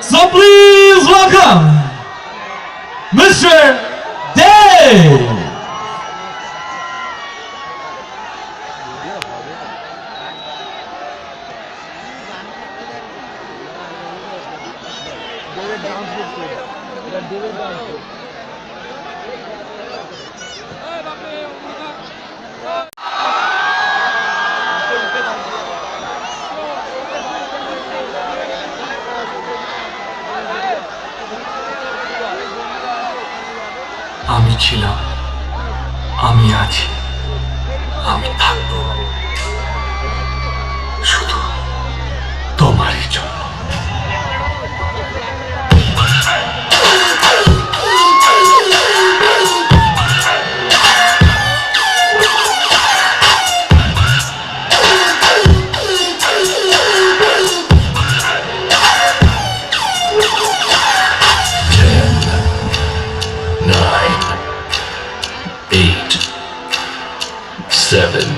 So please welcome Mr. Dave. ছিলাম আমি আছি আমি থাকব। seven.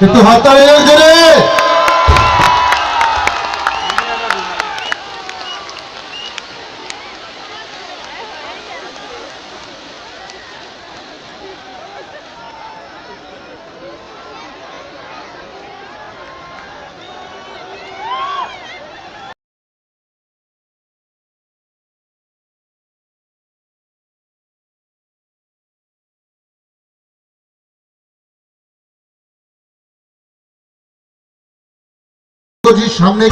কিন্তু হরতাল এলেন সামনে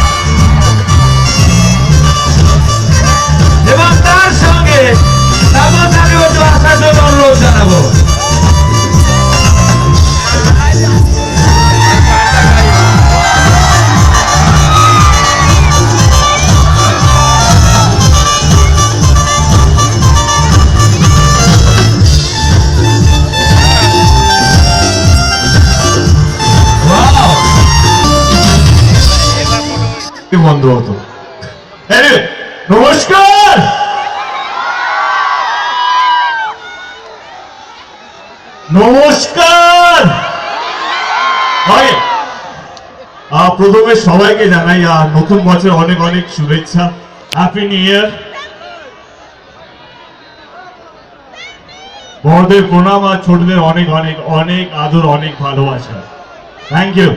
এবং তার সঙ্গে অনুরোধ জানাব। ती বন্ধ হতো। হ্যাঁ, নমস্কার! নমস্কার! প্রথমে সবাইকে জানাই আর নতুন বছর অনেক অনেক শুভেচ্ছা। হ্যাপি নিউ ইয়ার বড়দের প্রণাম আর ছোটদের অনেক অনেক অনেক আদর, অনেক ভালোবাসা। থ্যাংক ইউ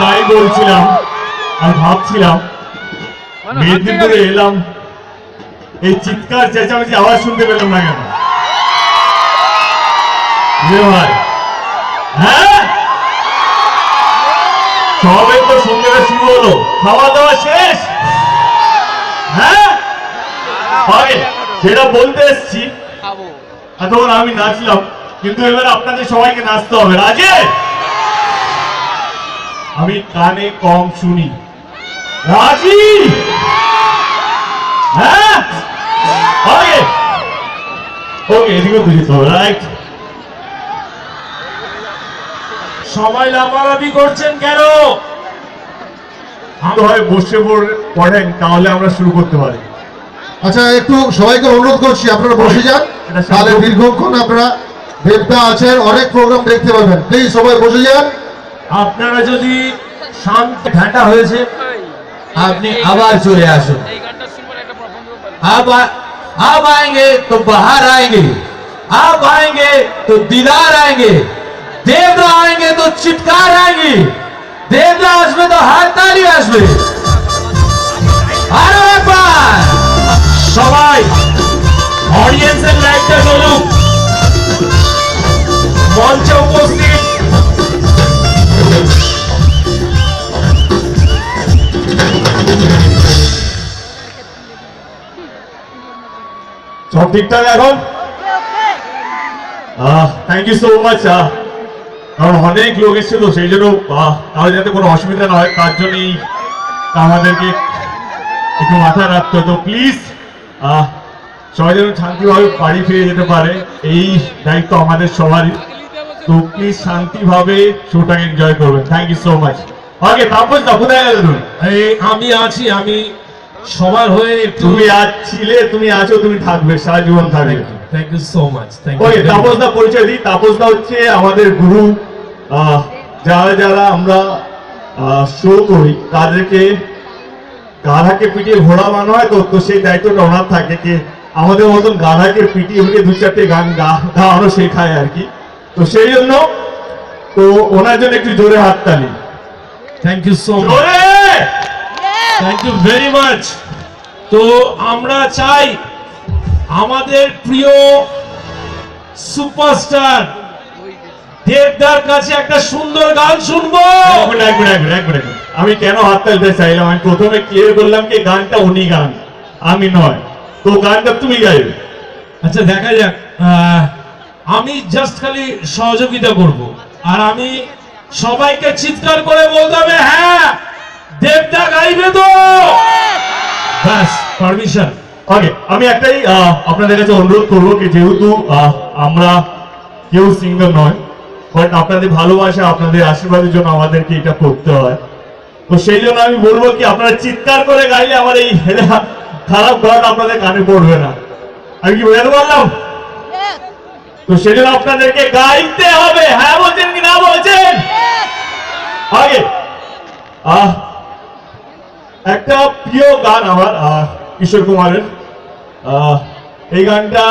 তাই বলছিলাম আর ভাবছিলাম মেদিনীপুরে এলাম এই চিৎকার চেঁচামেচি আওয়াজ শুনতে পেলাম না কেন? হ্যাঁ? সবে তো শুরু হলো খাওয়া দাওয়া শেষ? হ্যাঁ? সেটা বলতে এসছি তখন আমি নাচলাম কিন্তু এবার আপনাদের সবাইকে নাচতে হবে। রাজে আমি কানে কম শুনি। রাজি? হ্যাঁ? ওকে রাইট সবাই লাফালাফি করছেন কেন? হয় বসে পড়েন তাহলে আমরা শুরু করতে পারি। আচ্ছা একটু সবাইকে অনুরোধ করছি আপনারা বসে যান। তাহলে দীর্ঘক্ষণ আপনারা দেবদা আছেন অনেক প্রোগ্রাম দেখতে পাবেন। প্লিজ সবাই বসে যান। আপনারা যদি শান্ত ঘাটা হয়েছে আপনি আবার চলে আসুন अब अब आएंगे तो बाहर आएंगे अब आएंगे तो दीदार आएंगे देवरा आएंगे तो चित्कार आएंगे देवरा আসবে তো হাত তালি আসবে আরো একবার সবাই অডিয়েন্সের লাইটটা ঠিকঠাক এখন? থ্যাংক ইউ সো মাচ কারণ অনেক লোক এসছে তো সেই জন্য তাহলে যাতে কোনো অসুবিধা না হয়, তার জন্যই আমাদেরকে একটু মাথায় রাখতে তো প্লিজ সবাই যেন শান্তিভাবে বাড়ি ফিরে যেতে পারে, এই দায়িত্ব আমাদের সবারই। তো প্লিজ শান্তিভাবে শোটাকে এনজয় করবেন। Thank you so much okay Tapas da, কোথায় আমি আছি, আমি সবার হয়ে তুমি আজ ছিলে তুমি আছো তুমি থাকবে সারা জীবন থাকবে। Thank you so much thank okay you Tapas da পরিচয় দিই। তাপস দা হচ্ছে আমাদের গুরু। যারা যারা আমরা শো করি তাদেরকে গাধাকে পিটিয়ে ঘোড়া বানানো হয় তো তো সেই দায়িত্বটা ওনার থাকে কি আমাদের মতন গাধাকে পিটিয়ে উঠে দু চারটে গান গা- গাওয়ানো শেখায় আর কি। তো সেই জন্য তো ওনার জন্য একটু জোরে হাততালি। Thank you so much thank you very much তো আমরা চাই আমাদের প্রিয় সুপারস্টার দেবদার কাছে একটা সুন্দর গান শুনব। আমি কেন হাত তালতে চাইলাম? আমি প্রথমে ক্লিয়ার করলাম কি গানটা উনি গান আমি নয়। তো গানটা তুমি গাইবে। আচ্ছা দেখা যাক। আমি জাস্ট খালি সহযোগিতা করব। আর আমি সবাইকে চিৎকার করে বলতে হবে হ্যাঁ! দেবদা গাইবে তো। ব্যাস পারমিশন ওকে আমি একটাই আপনাদের কাছে অনুরোধ করব কি যেহেতু আমরা কেউ সিঙ্গার নয় বাট আপনাদের ভালোবাসা আপনাদের আশীর্বাদের জন্য আমাদেরকে এটা করতে হয়। তো সেই জন্য আমি বলব কি আপনারা চিৎকার করে গাইলে আমার এই খারাপ গান আপনাদের কানে পড়বে না। আমি কি বোঝাতে পারলাম? তো সেই জন্য আপনাদেরকে গাইতে হবে। হ্যাঁ বলছেন কি না বলছেন? আগে। আহ একটা প্রিয় গান আমার কিশোর কুমারের। এই গানটা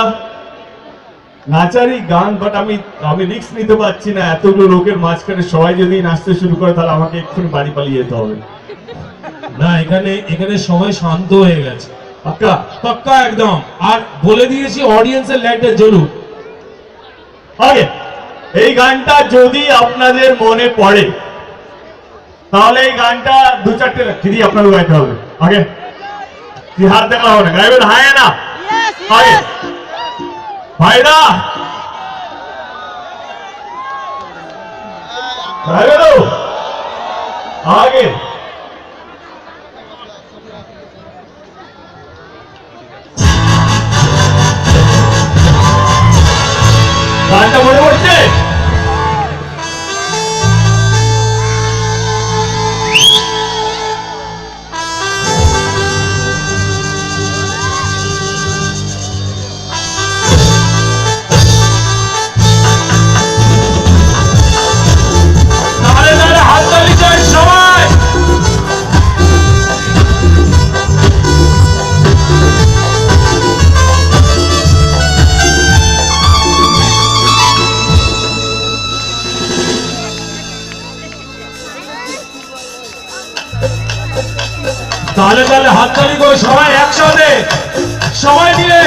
নাচারই গান বাট আমি আমি রিস্ক নিতে পারছি না। এতগুলো লোকের মাঝখানে সবাই যদি নাচতে শুরু করে, তাহলে আমাকে এক্ষুনি বাড়ি পালিয়ে যেতে হবে। না, এখানে এখানে সবাই শান্ত হয়ে গেছে। পাক্কা? পাক্কা একদম। আর বলে দিয়েছি অডিয়েন্সের লাইটটা জ্বলুক। আগে, এই গানটা যদি আপনাদের মনে পড়ে তাহলে এই গানটা দু চারটে দিদি আপনাকে গাইতে হবে। আগে তুই হাত দেখা হবে না? গাইবেন হায় না আগে ভাইরা গাইবে তো? আগে। হাততালি করে সবাই একসাথে। সবাই মিলে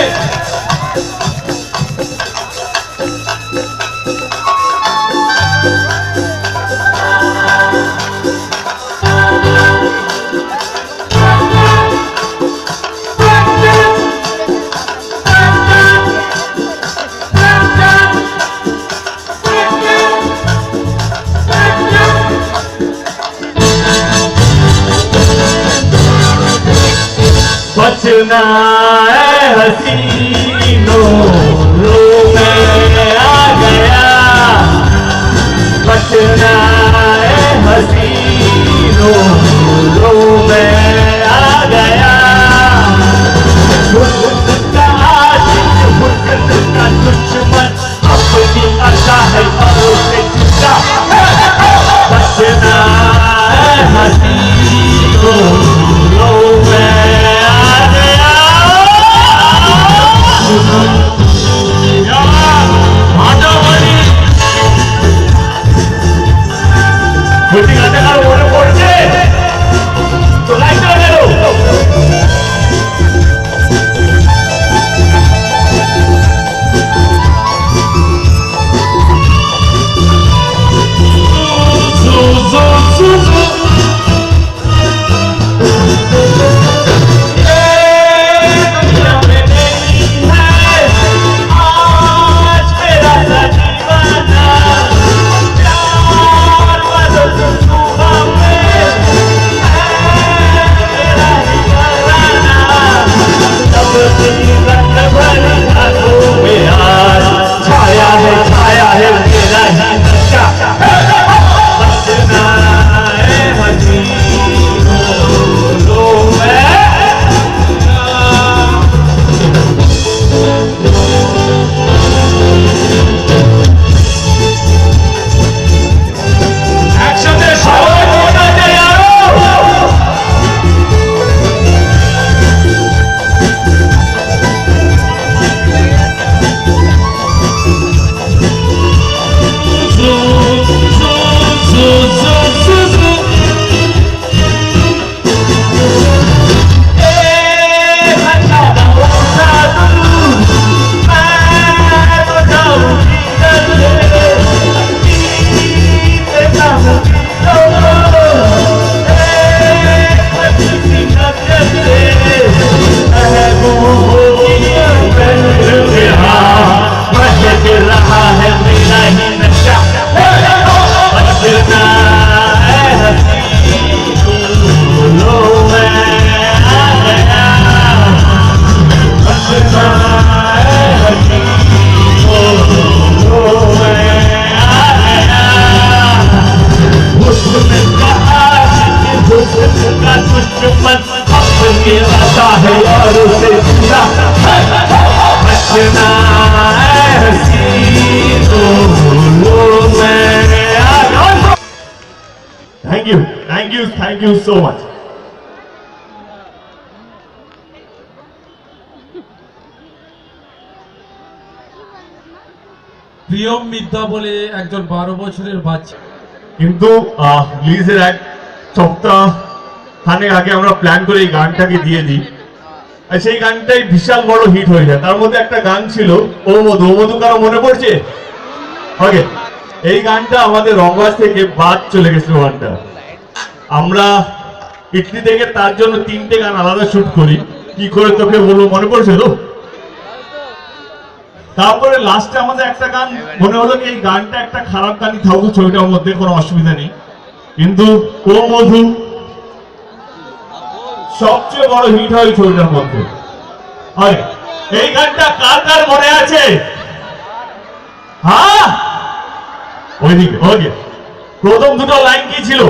da you so much Priyam মিথ্যা বলে একজন বারো বছরের বাচ্চা। কিন্তু রিলিজের এক সপ্তাহ খানেক আগে আমরা প্ল্যান করে এই গানটাকে দিয়ে দিই। আর সেই গানটাই বিশাল বড় হিট হয়ে যায়। তার মধ্যে একটা গান ছিল ও মধু ও মধু কারও মনে পড়ছে? ওকে এই গানটা আমাদের রংবাজ থেকে বাদ চলে গেছিল গানটা আমরা ইটলি থেকে তার জন্য তিনটে গান আলাদা শুট করি। কি করে তোকে বলব, মনে পড়ছে তো? তারপরে লাস্টে আমাদের একটা গান মনে হলো এই গানটা একটা খারাপ গানই থাকুক ছবিটার মধ্যে কোনো অসুবিধা নেই। কিন্তু ও মধু সবচেয়ে বড় হিট হয় ছবিটার মধ্যে। হয় এই গানটা কার কার মনে আছে? হ্যাঁ? ওইদিকে ওকে প্রথম দুটো লাইন কি ছিল?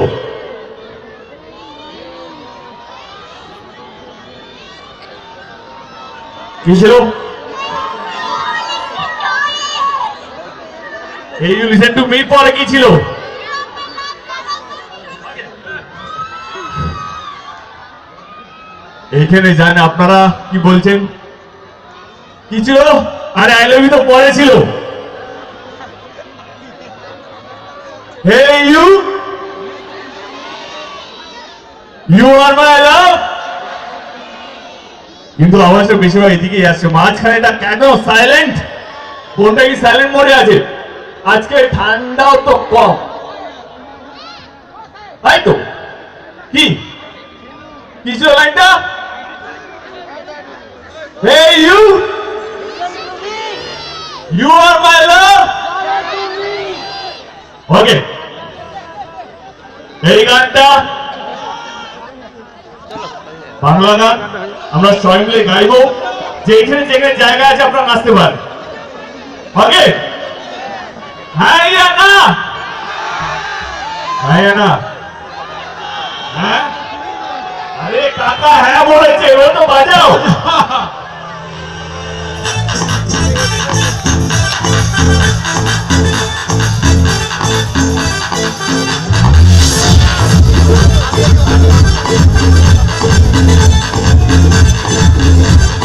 কি ছিল এই লিসেন টু মি পরে কি ছিল? এইখানে জানে আপনারা কি বলছেন? কি ছিল? আরে আই লাভ ইউ তো পরে ছিল। হে ইউ ইউ আর মাই কিন্তু আওয়াজটা বেশিরভাগ এদিকেই আসছে। মাঝখানে এটা কেন সাইলেন্ট কোনটা কি সাইলেন্ট মোডে আছে? আজকে ঠান্ডাও তো কম। তাই তো? কি? কি ছিল লাইনটা? হে ইউ ইউ আর মাই লাভ ওকে এই গানটা বাংলা গান আমরা সবাই মিলে গাইবো। যেখানে যেখানে জায়গা আছে, আপনারা নাচতে পারেন। ওকে? হ্যাঁ না হ্যাঁ না হ্যাঁ? আরে কাকা হ্যাঁ বলেছে, এবার তো বাজাও। Thank you.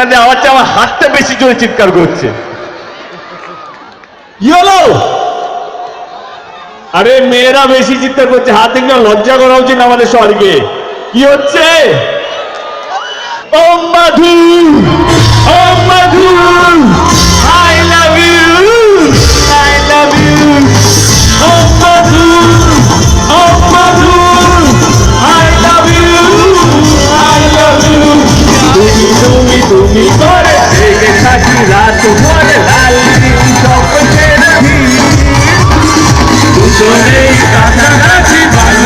আপনাদের আওয়াজটা আমার হাতটা বেশি জোরে চিৎকার করছে। আরে মেয়েরা বেশি চিৎকার করছে। হাত একটু লজ্জা করা উচিত আমাদের স্বর্গে কি হচ্ছে? ও মাধু ও মাধু তুমি করে জেগে থাকি রাত ভরে লাল দিন স্বপ্নের ভিড় কাছাকাছি ভালো